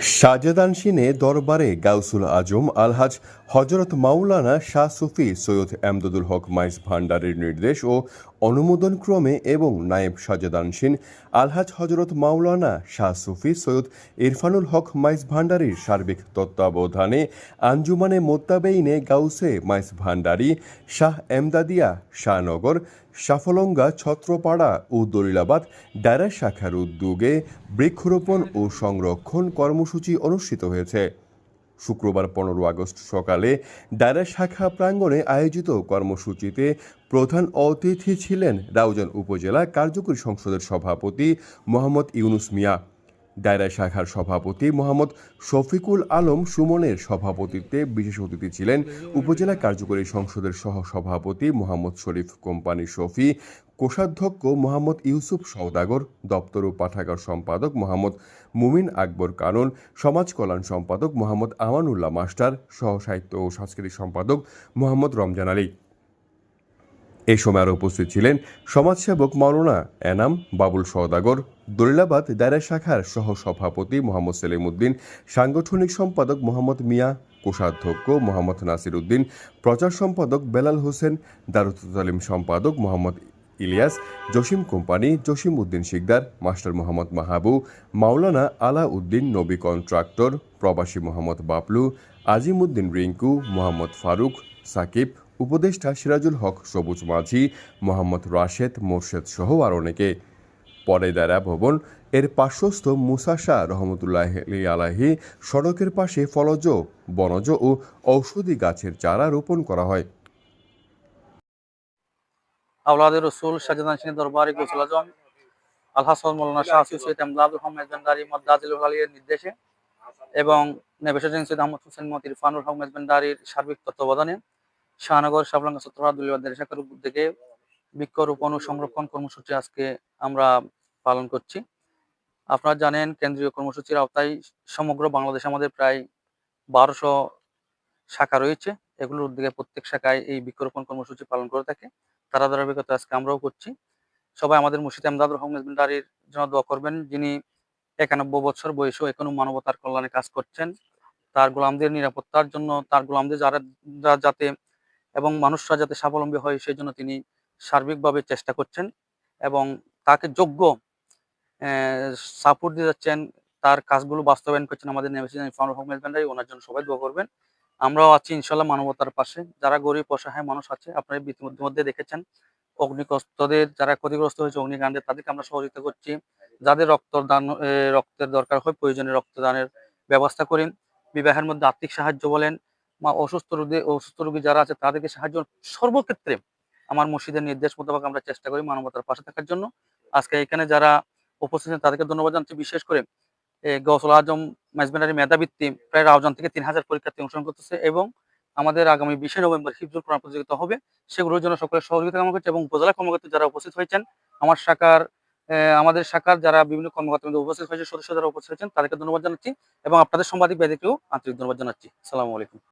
শাহজাদানসিনে দরবারে গাউসুল আজম আলহাজ হজরত মাওলানা শাহ সুফি সৈয়দ এমদাদুল হক মাইস ভান্ডারের নির্দেশ ও অনুমোদন ক্রমে এবং নায়েব শাহজাদানসিন আলহাজ হজরত মাওলানা শাহ সুফি সৈয়দ ইরফানুল হক মাইস ভান্ডারির সার্বিক তত্ত্বাবধানে আঞ্জুমানে মোত্তাবেইনে গাউসে মাইস ভান্ডারি, শাহ এমদাদিয়া শাহনগর সাফলঙ্গা ছত্রপাড়া ও দলিলাবাদ ডায়রা শাখার উদ্যোগে বৃক্ষরোপণ ও সংরক্ষণ কর্মসূচি অনুষ্ঠিত হয়েছে। শুক্রবার পনেরো আগস্ট সকালে ডায়রা শাখা প্রাঙ্গণে আয়োজিত কর্মসূচিতে প্রধান অতিথি ছিলেন রাউজান উপজেলা কার্যকরী সংসদের সভাপতি মোহাম্মদ ইউনুস মিয়া। ডায়রা শাখার সভাপতি মোহাম্মদ শফিকুল আলম সুমনের সভাপতিত্বে বিশেষ অতিথি ছিলেন উপজেলা কার্যকরী সংসদের সহ সভাপতি মোহাম্মদ শরীফ, কোম্পানি শফি, কোষাধ্যক্ষ মোহাম্মদ ইউসুফ সওদাগর, দপ্তর ও পাঠাগার সম্পাদক মোহাম্মদ মুমিন আকবর কানন, সমাজ কল্যাণ সম্পাদক মোহাম্মদ আমানুল্লাহ মাস্টার সহ সাহিত্য ও সাংস্কৃতিক সম্পাদক মোহাম্মদ রমজান আলী। এই সময় আরও উপস্থিত ছিলেন সমাজসেবক মাওলানা এনাম বাবুল সওদাগর, দলিলাবাদ দায়রা শাখার সহ সভাপতি মোহাম্মদ সেলিম উদ্দিন সাংগঠনিক সম্পাদক মোহাম্মদ মিয়া, কোষাধ্যক্ষ মোহাম্মদ নাসির উদ্দিন, প্রচার সম্পাদক বেলাল হোসেন দারুতালিম সম্পাদক মোহাম্মদ ইলিয়াস, জসিম কোম্পানি জসিম উদ্দিন শিকদার, মাস্টার মোহাম্মদ মাহাবু মাওলানা আলা উদ্দিন নবী কন্ট্রাক্টর, প্রবাসী মোহাম্মদ বাবলু আজিম উদ্দিন রিঙ্কু, মোহাম্মদ ফারুক, সাকিব উপদেষ্টা সিরাজুল হক সবুজ মাঝি, মোহাম্মদ রাশেদ মোর্শেদ সহ আর অনেকে। পরে দারা ভবন এর পার্শ্বস্থ মুসা শাহ রহমতুল্লাহ আলাহি সড়কের পাশে ফলজ, বনজ ও ঔষধি গাছের চারা রোপণ করা হয়। আওলাদের রসুল শাহজাহান সিং দরবারে গোসল আজম। আলহাসন মৌলানা শাহ সৈয়দ আমদাদুল আহমেদ মদ্দাজিল আলীর নির্দেশে এবং নেবেশাজন সৈয়দ আহমদ হোসেন মত ইরফানুল হক মেজবেন্ডারির সার্বিক তত্ত্বাবধানে শাহনগর সাবলাঙ্গা সত্তরাদুল্লাহ শাখার থেকে বৃক্ষরোপণ ও সংরক্ষণ কর্মসূচি আজকে আমরা পালন করছি। আপনারা জানেন, কেন্দ্রীয় কর্মসূচির আওতায় সমগ্র বাংলাদেশে আমাদের প্রায় বারোশো শাখা রয়েছে। এগুলোর উদ্যোগে প্রত্যেক শাখায় এই বৃক্ষরোপণ কর্মসূচি পালন করে থাকে। তারা ধারাবাহিকতা আজকে আমরাও করছি। সবাই আমাদের মুর্শিদ আমদাদ রহমান জন্য দোয়া করবেন, যিনি একানব্বই বছর বয়সেও এখনও মানবতার কল্যাণে কাজ করছেন। তার গোলামদের নিরাপত্তার জন্য, তার গোলামদের যারা যাতে এবং মানুষরা যাতে স্বাবলম্বী হয় সেই জন্য তিনি সার্বিকভাবে চেষ্টা করছেন এবং তাকে যোগ্য সাপোর্ট দিয়ে যাচ্ছেন, তার কাজগুলো বাস্তবায়ন করছেন আমাদের মেজবেন্ডারি ওনার জন্য সবাই দোয়া করবেন। আমরাও আছি ইনশাল্লাহ মানবতার পাশে। যারা গরিব, অসহায় মানুষ আছে, আপনারা ইতিমধ্যে দেখেছেন, অগ্নিকস্তদের যারা ক্ষতিগ্রস্ত হয়েছে, অগ্নিকাণ্ডে তাদেরকে আমরা সহযোগিতা করছি। যাদের রক্তদান রক্তের দরকার হয়, প্রয়োজনে রক্তদানের ব্যবস্থা করেন। বিবাহের মধ্যে আর্থিক সাহায্য বলেন বা অসুস্থ রোগী অসুস্থ রোগী যারা আছে তাদেরকে সাহায্য সর্বক্ষেত্রে আমার মসজিদের নির্দেশ মোতাবেক আমরা চেষ্টা করি মানবতার পাশে থাকার জন্য। আজকে এখানে যারা উপস্থিত তাদেরকে ধন্যবাদ জানাচ্ছি। বিশেষ করে গৌসুল আজম ম্যাজমেন্টারি মেধাবৃত্তি প্রায় রাউজান থেকে তিন হাজার পরীক্ষার্থী অংশগ্রহণ করতেছে এবং আমাদের আগামী বিশে নভেম্বর হিফজুল কোরআন প্রতিযোগিতা হবে। সেগুলোর জন্য সকলের সহযোগিতা কামনা করছি এবং উপজেলা কর্মকর্তা যারা উপস্থিত হয়েছেন, আমার শাখার আমাদের শাখার যারা বিভিন্ন কর্মকর্তা উপস্থিত হয়েছে, সদস্য যারা উপস্থিত হয়েছেন তাদেরকে ধন্যবাদ জানাচ্ছি এবং আপনাদের সাংবাদিক ব্যক্তিকেও আন্তরিক ধন্যবাদ জানাচ্ছি। সালামু আলাইকুম।